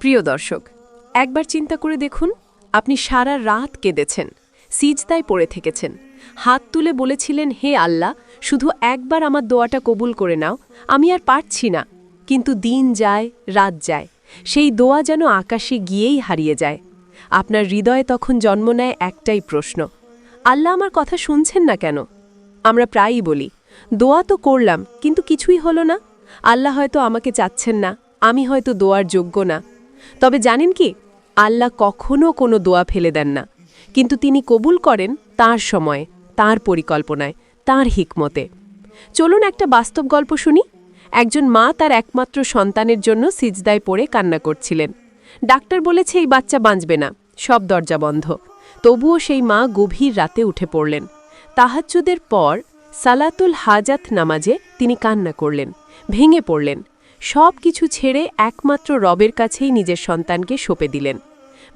প্রিয় দর্শক, একবার চিন্তা করে দেখুন, আপনি সারা রাত কেঁদেছেন, সিজদায় পড়ে থেকেছেন। হাত তুলে বলেছিলেন, হে আল্লাহ, শুধু একবার আমার দোয়াটা কবুল করে নাও, আমি আর পারছি না। কিন্তু দিন যায়, রাত যায়, সেই দোয়া যেন আকাশে গিয়েই হারিয়ে যায়। আপনার হৃদয়ে তখন জন্ম নেয় একটাই প্রশ্ন, আল্লাহ আমার কথা শুনছেন না কেন? আমরা প্রায়ই বলি, দোয়া তো করলাম, কিন্তু কিছুই হলো না। আল্লাহ হয়তো আমাকে চাচ্ছেন না, আমি হয়তো দোয়ার যোগ্য না। তবে জানেন কি, আল্লাহ কখনো কোনো দোয়া ফেলে দেন না। কিন্তু তিনি কবুল করেন তার সময়ে, তার পরিকল্পনায়, তার হিকমতে। চলুন একটা বাস্তব গল্প শুনি। একজন মা তার একমাত্র সন্তানের জন্য সিজদায় পড়ে কান্না করছিলেন। ডাক্তার বলেছে, এই বাচ্চা বাঁচবে না, সব দরজা বন্ধ। তবুও সেই মা গভীর রাতে উঠে পড়লেন। তাহাজ্জুদের পর সালাতুল হাজাত নামাজে তিনি কান্না করলেন, ভেঙে পড়লেন। সব কিছু ছেড়ে একমাত্র রবের কাছেই নিজের সন্তানকে সঁপে দিলেন।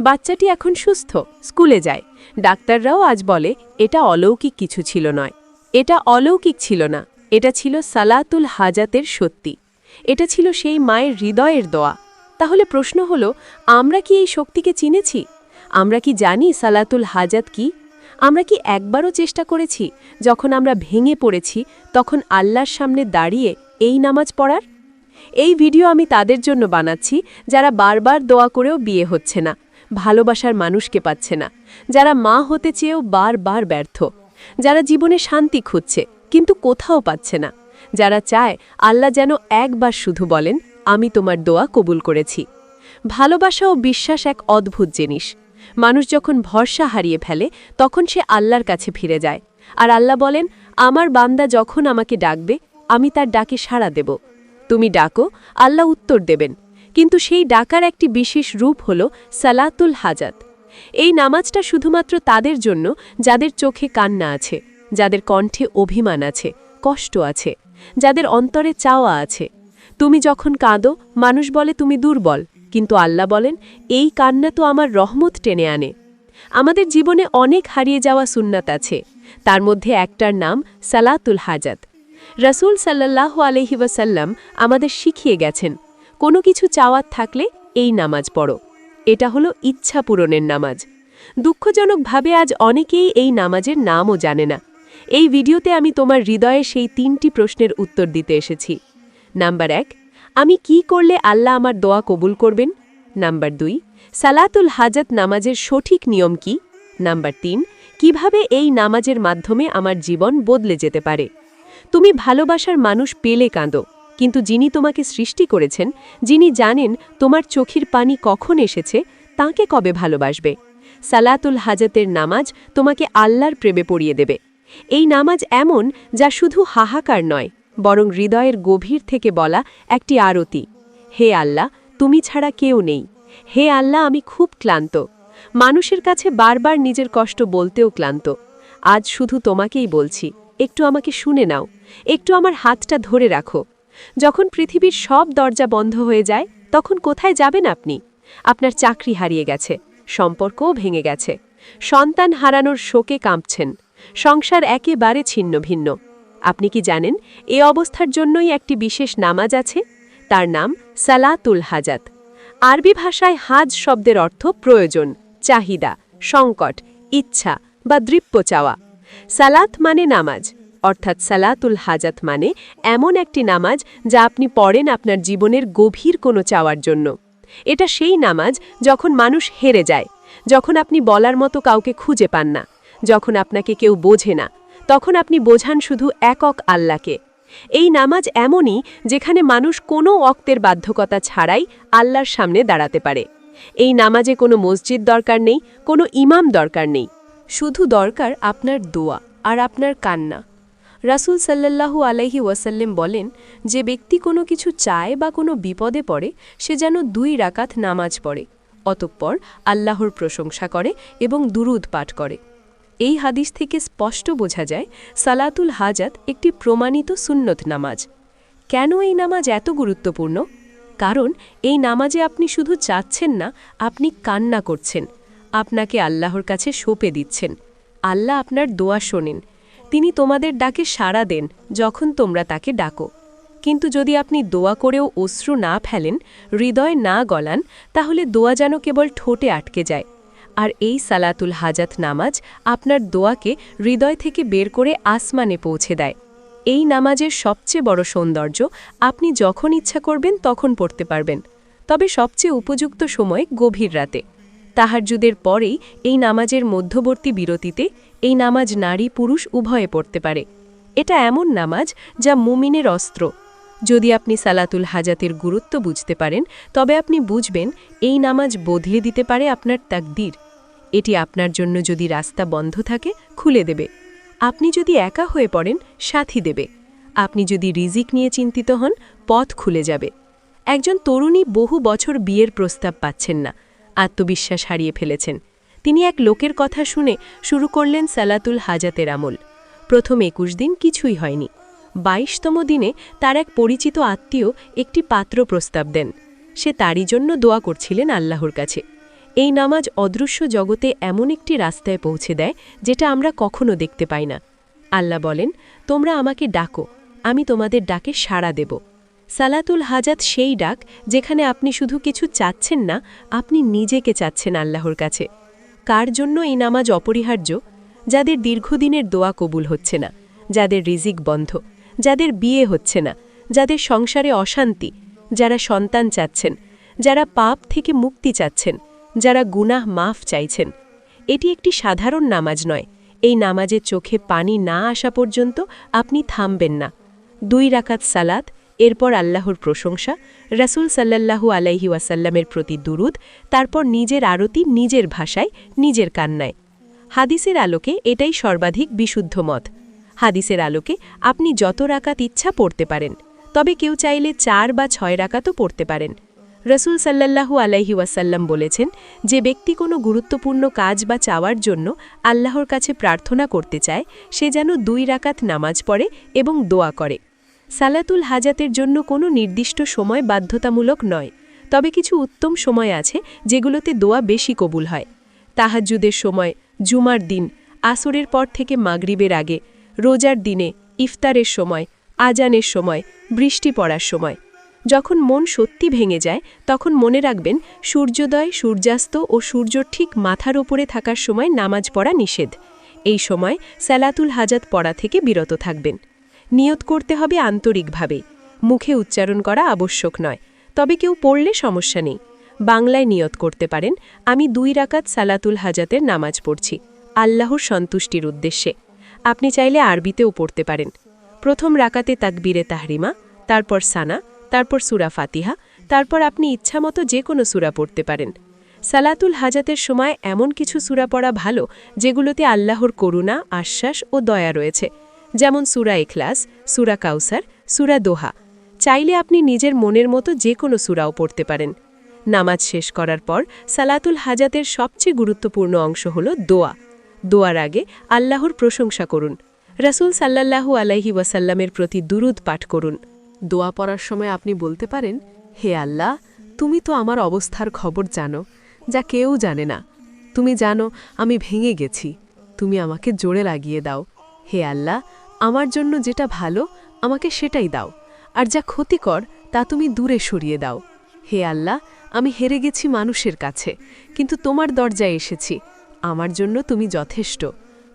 বাচ্চাটি এখন সুস্থ, স্কুলে যায়। ডাক্তাররাও আজ বলে, এটা অলৌকিক কিছু ছিল নয়। এটা অলৌকিক ছিল না, এটা ছিল সালাতুল হাজাতের সত্যি। এটা ছিল সেই মায়ের হৃদয়ের দোয়া। তাহলে প্রশ্ন হলো, আমরা কি এই শক্তিকে চিনেছি? আমরা কি জানি সালাতুল হাজাত কি? আমরা কি একবারও চেষ্টা করেছি, যখন আমরা ভেঙে পড়েছি, তখন আল্লাহর সামনে দাঁড়িয়ে এই নামাজ পড়ার? এই ভিডিও আমি তাদের জন্য বানাচ্ছি, যারা বারবার দোয়া করেও বিয়ে হচ্ছে না, ভালোবাসার মানুষকে পাচ্ছে না, যারা মা হতে চেয়েও বারবার ব্যর্থ, যারা জীবনে শান্তি খুঁজছে, কিন্তু কোথাও পাচ্ছে না, যারা চায় আল্লাহ যেন একবার শুধু বলেন, আমি তোমার দোয়া কবুল করেছি। ভালোবাসা ও বিশ্বাস এক অদ্ভুত জিনিস। মানুষ যখন ভরসা হারিয়ে ফেলে, তখন সে আল্লাহর কাছে ফিরে যায়। আর আল্লাহ বলেন, আমার বান্দা যখন আমাকে ডাকবে, আমি তার ডাকে সাড়া দেব। তুমি ডাকো, আল্লাহ উত্তর দেবেন। কিন্তু সেই ডাকার একটি বিশেষ রূপ হল সালাতুল হাজাত। এই নামাজটা শুধুমাত্র তাদের জন্য, যাদের চোখে কান্না আছে, যাদের কণ্ঠে অভিমান আছে, কষ্ট আছে, যাদের অন্তরে চাওয়া আছে। তুমি যখন কাঁদো, মানুষ বলে তুমি দুর্বল, কিন্তু আল্লাহ বলেন, এই কান্না তো আমার রহমত টেনে আনে। আমাদের জীবনে অনেক হারিয়ে যাওয়া সুন্নাত আছে, তার মধ্যে একটার নাম সালাতুল হাজাত। রসুল সাল্লাহ আলহি ওয়াসাল্লাম আমাদের শিখিয়ে গেছেন, কোনো কিছু চাওয়ার থাকলে এই নামাজ পড়ো। এটা হলো ইচ্ছা পূরণের নামাজ। দুঃখজনকভাবে আজ অনেকেই এই নামাজের নামও জানে না। এই ভিডিওতে আমি তোমার হৃদয়ে সেই তিনটি প্রশ্নের উত্তর দিতে এসেছি। নাম্বার এক, আমি কি করলে আল্লাহ আমার দোয়া কবুল করবেন? নাম্বার দুই, সালাতুল হাজাত নামাজের সঠিক নিয়ম কি? নাম্বার তিন, কীভাবে এই নামাজের মাধ্যমে আমার জীবন বদলে যেতে পারে? তুমি ভালোবাসার মানুষ পেলে কাঁদো। কিন্তু যিনি তোমাকে সৃষ্টি করেছেন, যিনি জানেন তোমার চোখের পানি কখন এসেছে, তাকে কবে ভালোবাসবে। সালাতুল হাজাতের নামাজ তোমাকে আল্লাহর প্রেমে পড়িয়ে দেবে। এই নামাজ এমন যা শুধু হাহাকার নয়, বরং হৃদয়ের গভীর থেকে বলা একটি আরতি। হে আল্লাহ, তুমি ছাড়া কেউ নেই। হে আল্লাহ, আমি খুব ক্লান্ত। মানুষের কাছে বারবার নিজের কষ্ট বলতেও ক্লান্ত। আজ শুধু তোমাকেই বলছি। একটু আমাকে শুনে নাও, একটু আমার হাতটা ধরে রাখো। যখন পৃথিবীর সব দরজা বন্ধ হয়ে যায়, তখন কোথায় যাবেন আপনি? আপনার চাকরি হারিয়ে গেছে, সম্পর্কও ভেঙে গেছে, সন্তান হারানোর শোকে কাঁপছেন, সংসার একেবারে ছিন্ন ভিন্ন আপনি কি জানেন, এ অবস্থার জন্যই একটি বিশেষ নামাজ আছে? তার নাম সালাতুল হাজাত। আরবি ভাষায় হাজ শব্দের অর্থ প্রয়োজন, চাহিদা, সংকট, ইচ্ছা বা দৃপ্য চাওয়া। সালাত মানে নামাজ, অর্থাৎ সালাতুল হাজাত মানে এমন একটি নামাজ যা আপনি পড়েন আপনার জীবনের গভীর কোনো চাওয়ার জন্য। এটা সেই নামাজ যখন মানুষ হেরে যায়, যখন আপনি বলার মতো কাউকে খুঁজে পান না, যখন আপনাকে কেউ বোঝে না, তখন আপনি বোঝান শুধু একক আল্লাহকে। এই নামাজ এমনই যেখানে মানুষ কোনো অক্তের বাধ্যকতা ছাড়াই আল্লাহর সামনে দাঁড়াতে পারে। এই নামাজে কোনো মসজিদ দরকার নেই, কোনো ইমাম দরকার নেই। শুধু দরকার আপনার দোয়া আর আপনার কান্না। রাসুল সাল্লাল্লাহু আলাইহি ওয়াসাল্লেম বলেন, যে ব্যক্তি কোনো কিছু চায় বা কোনো বিপদে পড়ে, সে যেন দুই রাকাত নামাজ পড়ে, অতঃপর আল্লাহর প্রশংসা করে এবং দুরুদ পাঠ করে। এই হাদিস থেকে স্পষ্ট বোঝা যায়, সালাতুল হাজাত একটি প্রমাণিত সুন্নত নামাজ। কেন এই নামাজ এত গুরুত্বপূর্ণ? কারণ এই নামাজে আপনি শুধু চাচ্ছেন না, আপনি কান্না করছেন। আপনাকে আল্লাহর কাছে সঁপে দিচ্ছেন। আল্লাহ আপনার দোয়া শোনেন। তিনি তোমাদের ডাকে সাড়া দেন যখন তোমরা তাকে ডাকো। কিন্তু যদি আপনি দোয়া করেও অশ্রু না ফেলেন, হৃদয় না গলান, তাহলে দোয়া যেন কেবল ঠোঁটে আটকে যায়। আর এই সালাতুল হাজাত নামাজ আপনার দোয়াকে হৃদয় থেকে বের করে আসমানে পৌঁছে দেয়। এই নামাজের সবচেয়ে বড় সৌন্দর্য, আপনি যখন ইচ্ছা করবেন তখন পড়তে পারবেন। তবে সবচেয়ে উপযুক্ত সময় গভীর রাতে। তাহারজুদের পরেই এই নামাজের মধ্যবর্তী বিরতিতে এই নামাজ নারী পুরুষ উভয়ে পড়তে পারে। এটা এমন নামাজ যা মুমিনের অস্ত্র। যদি আপনি সালাতুল হাজাতের গুরুত্ব বুঝতে পারেন, তবে আপনি বুঝবেন এই নামাজ বদলে দিতে পারে আপনার তাকদির। এটি আপনার জন্য যদি রাস্তা বন্ধ থাকে, খুলে দেবে। আপনি যদি একা হয়ে পড়েন, সাথী দেবে। আপনি যদি রিজিক নিয়ে চিন্তিত হন, পথ খুলে যাবে। একজন তরুণী বহু বছর বিয়ের প্রস্তাব পাচ্ছেন না। আত্মবিশ্বাস হারিয়ে ফেলেছেন। তিনি এক লোকের কথা শুনে শুরু করলেন সালাতুল হাজাতের আমল। প্রথম একুশ দিন কিছুই হয়নি। বাইশতম দিনে তার এক পরিচিত আত্মীয় একটি পাত্র প্রস্তাব দেন। সে তারই জন্য দোয়া করছিলেন আল্লাহর কাছে। এই নামাজ অদৃশ্য জগতে এমন একটি রাস্তায় পৌঁছে দেয় যেটা আমরা কখনো দেখতে পাই না। আল্লাহ বলেন, তোমরা আমাকে ডাকো, আমি তোমাদের ডাকে সাড়া দেব। সালাতুল হাজাত সেই ডাক যেখানে আপনি শুধু কিছু চাচ্ছেন না, আপনি নিজেকে চাচ্ছেন আল্লাহর কাছে। কার জন্য এই নামাজ অপরিহার্য? যাদের দীর্ঘদিনের দোয়া কবুল হচ্ছে না, যাদের রিজিক বন্ধ, যাদের বিয়ে হচ্ছে না, যাদের সংসারে অশান্তি, যারা সন্তান চাচ্ছেন, যারা পাপ থেকে মুক্তি চাচ্ছেন, যারা গুনাহ মাফ চাইছেন। এটি একটি সাধারণ নামাজ নয়। এই নামাজের চোখে পানি না আসা পর্যন্ত আপনি থামবেন না। দুই রাকাত সালাত এরপর আল্লাহর প্রশংসা, রাসুল সাল্লাল্লাহু আলাইহি ওয়াসাল্লামের প্রতি দুরুদ, তারপর নিজের আরতি নিজের ভাষায়, নিজের কান্নায়। হাদিসের আলোকে এটাই সর্বাধিক বিশুদ্ধ মত। হাদিসের আলোকে আপনি যত রাকাত ইচ্ছা পড়তে পারেন, তবে কেউ চাইলে চার বা ছয় রাকাতও পড়তে পারেন। রসুল সাল্লাল্লাহু আলাইহি ওয়াসাল্লাম বলেছেন যে ব্যক্তি কোনো গুরুত্বপূর্ণ কাজ বা চাওয়ার জন্য আল্লাহর কাছে প্রার্থনা করতে চায়, সে যেন দুই রাকাত নামাজ পড়ে এবং দোয়া করে। সালাতুল হাজাতের জন্য কোনো নির্দিষ্ট সময় বাধ্যতামূলক নয়, তবে কিছু উত্তম সময় আছে যেগুলোতে দোয়া বেশি কবুল হয়। তাহাজ্জুদের সময় জুমার দিন, আসরের পর থেকে মাগরিবের আগে, রোজার দিনে, ইফতারের সময়, আজানের সময়, বৃষ্টি পড়ার সময়। যখন মন সত্যি ভেঙে যায়, তখন মনে রাখবেন সূর্যোদয় সূর্যাস্ত ও সূর্য ঠিক মাথার ওপরে থাকার সময় নামাজ পড়া নিষেধ। এই সময় সালাতুল হাজাত পড়া থেকে বিরত থাকবেন। নিয়ত করতে হবে আন্তরিকভাবে। মুখে উচ্চারণ করা আবশ্যক নয়। তবে কেউ পড়লে সমস্যা নেই। বাংলায় নিয়ত করতে পারেন, আমি দুই রাকাত সালাতুল হাজাতের নামাজ পড়ছি। আল্লাহর সন্তুষ্টির উদ্দেশ্যে। আপনি চাইলে আরবিতেও পড়তে পারেন। প্রথম রাকাতে তাকবীরে তাহরিমা, তারপর সানা, তারপর সুরা ফাতিহা, তারপর আপনি ইচ্ছামতো যে কোনো সুরা পড়তে পারেন। সালাতুল হাজাতের সময় এমন কিছু সুরা পড়া ভালো, যেগুলোতে আল্লাহর করুণা, আশ্বাস ও দয়া রয়েছে। যেমন সুরা এখলাস সুরা কাউসার, সুরা দোহা। চাইলে আপনি নিজের মনের মতো যে কোনো সুরাও পড়তে পারেন। নামাজ শেষ করার পর সালাতুল হাজাতের সবচেয়ে গুরুত্বপূর্ণ অংশ হল দোয়া। দোয়ার আগে আল্লাহর প্রশংসা করুন। রাসুল সাল্লাল্লাহু আলাইহি ওয়াসাল্লামের প্রতি দুরুদ পাঠ করুন। দোয়া পড়ার সময় আপনি বলতে পারেন, হে আল্লাহ, তুমি তো আমার অবস্থার খবর জানো, যা কেউ জানে না। তুমি জানো, আমি ভেঙে গেছি। তুমি আমাকে জোরে লাগিয়ে দাও। হে আল্লাহ, আমার জন্য যেটা ভালো, আমাকে সেটাই দাও। আর যা ক্ষতিকর, তা তুমি দূরে সরিয়ে দাও। হে আল্লাহ, আমি হেরে গেছি মানুষের কাছে, কিন্তু তোমার দরজায় এসেছি। আমার জন্য তুমি যথেষ্ট।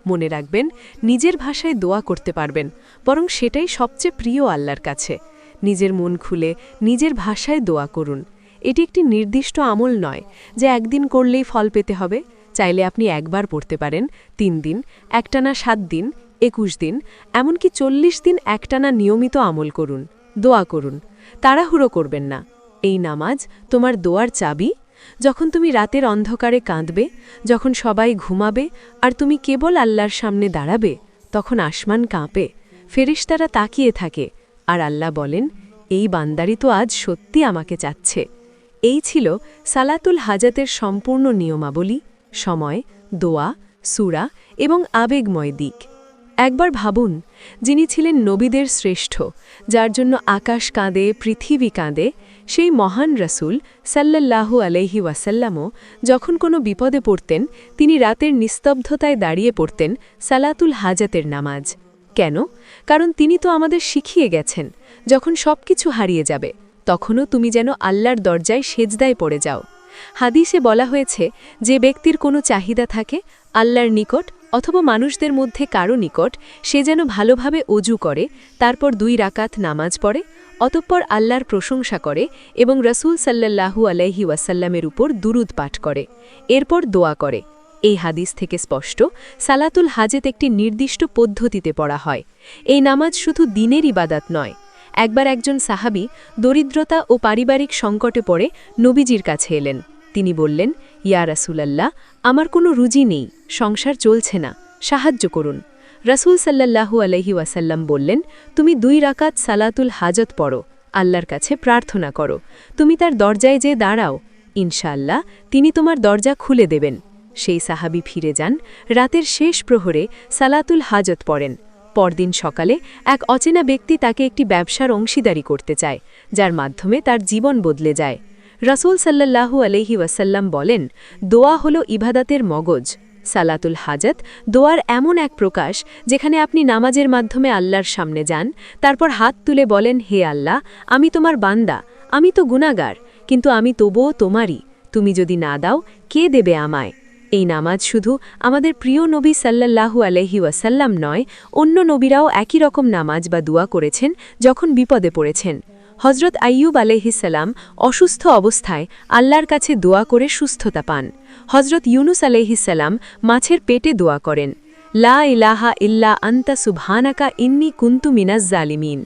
মনে রাখবেন, নিজের ভাষায় দোয়া করতে পারবেন, বরং সেটাই সবচেয়ে প্রিয় আল্লাহর কাছে। নিজের মন খুলে নিজের ভাষায় দোয়া করুন। এটি একটি নির্দিষ্ট আমল নয় যে একদিন করলেই ফল পেতে হবে। চাইলে আপনি একবার পড়তে পারেন, তিন দিন, একটানা সাত দিন একুশ দিন, এমনকি চল্লিশ দিন একটানা নিয়মিত আমল করুন, দোয়া করুন। তাড়াহুড়ো করবেন না। এই নামাজ তোমার দোয়ার চাবি? যখন তুমি রাতের অন্ধকারে কাঁদবে, যখন সবাই ঘুমাবে, আর তুমি কেবল আল্লাহর সামনে দাঁড়াবে, তখন আসমান কাঁপে, ফেরিস্তারা তাকিয়ে থাকে, আর আল্লাহ বলেন, এই বান্দারি তো আজ সত্যি আমাকে চাচ্ছে। এই ছিল সালাতুল হাজাতের সম্পূর্ণ নিয়মাবলী, সময়, দোয়া, সুরা এবং আবেগময় দিক। একবার ভাবুন, যিনি ছিলেন নবীদের শ্রেষ্ঠ, যার জন্য আকাশ কাঁদে, পৃথিবী কাঁদে, সেই মহান রসুল সাল্লাল্লাহু আলহি ওয়াসাল্লামও যখন কোনো বিপদে পড়তেন, তিনি রাতের নিস্তব্ধতায় দাঁড়িয়ে পড়তেন সালাতুল হাজাতের নামাজ। কেন? কারণ তিনি তো আমাদের শিখিয়ে গেছেন, যখন সব কিছু হারিয়ে যাবে, তখনও তুমি যেন আল্লাহর দরজায় সেজদায় পড়ে যাও। হাদিসে বলা হয়েছে, যে ব্যক্তির কোনো চাহিদা থাকে, আল্লাহর নিকট অথবা মানুষদের মধ্যে কারও নিকট সে যেন ভালোভাবে অজু করে, তারপর দুই রাকাত নামাজ পড়ে, অতঃপর আল্লাহর প্রশংসা করে এবং রসুল সাল্লাল্লাহু আলাইহি ওয়াসাল্লামের উপর দুরুদ পাঠ করে, এরপর দোয়া করে। এই হাদিস থেকে স্পষ্ট, সালাতুল হাজেত একটি নির্দিষ্ট পদ্ধতিতে পড়া হয়। এই নামাজ শুধু দিনের ইবাদাত নয়। একবার একজন সাহাবি দরিদ্রতা ও পারিবারিক সংকটে পড়ে নবীজির কাছে এলেন। তিনি বললেন ইয়া রাসুলাল্লাহ, আমার কোনো রুজি নেই, সংসার চলছে না, সাহায্য করুন। রাসূল সাল্লাল্লাহু আলহি ওয়াসাল্লাম বললেন, তুমি দুই রাকাত সালাতুল হাজত পড়ো, আল্লাহর কাছে প্রার্থনা করো। তুমি তার দরজায় যে দাঁড়াও, ইনশাআল্লাহ তিনি তোমার দরজা খুলে দেবেন। সেই সাহাবি ফিরে যান, রাতের শেষ প্রহরে সালাতুল হাজত পড়েন। পরদিন সকালে এক অচেনা ব্যক্তি তাকে একটি ব্যবসার অংশীদারি করতে চায়, যার মাধ্যমে তার জীবন বদলে যায়। রসুল সাল্লাল্লাহু আলহি ওয়াসাল্লাম বলেন, দোয়া হল ইবাদাতের মগজ। সালাতুল হাজত, দোয়ার এমন এক প্রকাশ যেখানে আপনি নামাজের মাধ্যমে আল্লাহর সামনে যান, তারপর হাত তুলে বলেন, হে আল্লাহ, আমি তোমার বান্দা, আমি তো গুণাগার কিন্তু আমি তবুও তোমারই, তুমি যদি না দাও, কে দেবে আমায়? এই নামাজ শুধু আমাদের প্রিয় নবী সাল্লাল্লাহু আলহি ওয়াসাল্লাম নয়, অন্য নবীরাও একই রকম নামাজ বা দোয়া করেছেন যখন বিপদে পড়েছেন। হজরত আইয়ুব আলহিসাল্লাম অসুস্থ অবস্থায় আল্লাহর কাছে দোয়া করে সুস্থতা পান। হজরত ইউনুস আলহিসাল্লাম মাছের পেটে দোয়া করেন, লা ইলাহা ইল্লা আন্তা সুবহানাকা ইন্নি কুন্তু মিনাজ জালিমিন।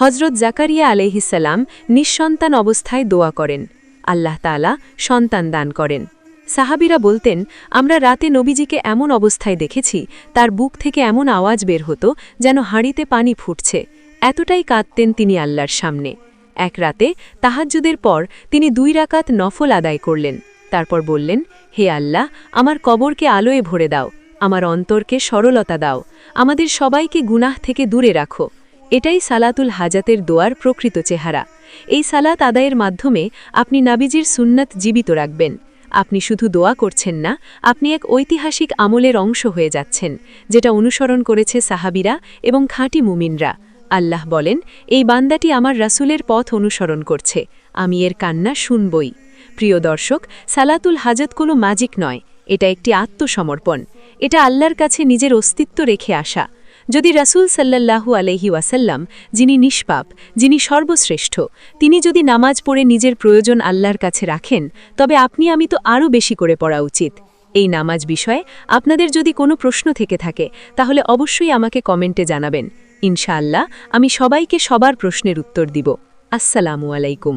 হজরত জাকারিয়া আলহিসাল্লাম নিঃসন্তান অবস্থায় দোয়া করেন, আল্লাহ তালা সন্তান দান করেন। সাহাবিরা বলতেন, আমরা রাতে নবীজিকে এমন অবস্থায় দেখেছি, তার বুক থেকে এমন আওয়াজ বের হতো যেন হাঁড়িতে পানি ফুটছে। এতটাই কাঁদতেন তিনি আল্লাহর সামনে। এক রাতে তাহাজ্জুদের পর তিনি দুই রাকাত নফল আদায় করলেন। তারপর বললেন, হে আল্লাহ, আমার কবরকে আলোয় ভরে দাও, আমার অন্তরকে সরলতা দাও, আমাদের সবাইকে গুনাহ থেকে দূরে রাখো। এটাই সালাতুল হাজাতের দোয়ার প্রকৃত চেহারা। এই সালাত আদায়ের মাধ্যমে আপনি নাবিজির সুন্নাত জীবিত রাখবেন। আপনি শুধু দোয়া করছেন না, আপনি এক ঐতিহাসিক আমলের অংশ হয়ে যাচ্ছেন, যেটা অনুসরণ করেছে সাহাবিরা এবং খাঁটি মুমিনরা। আল্লাহ বলেন, এই বান্দাটি আমার রাসুলের পথ অনুসরণ করছে। আমি এর কান্না শুনবই। প্রিয় দর্শক, সালাতুল হাজত কোনো ম্যাজিক নয়। এটা একটি আত্মসমর্পণ। এটা আল্লাহর কাছে নিজের অস্তিত্ব রেখে আসা। যদি রাসুল সাল্লাল্লাহু আলহি ওয়াসাল্লাম, যিনি নিষ্পাপ, যিনি সর্বশ্রেষ্ঠ, তিনি যদি নামাজ পড়ে নিজের প্রয়োজন আল্লাহর কাছে রাখেন, তবে আপনি, আমি তো আরও বেশি করে পড়া উচিত। এই নামাজ বিষয়ে আপনাদের যদি কোনো প্রশ্ন থেকে থাকে, তাহলে অবশ্যই আমাকে কমেন্টে জানাবেন। ইনশাআল্লাহ আমি সবাইকে সবার প্রশ্নের উত্তর দিব। আসসালামু আলাইকুম।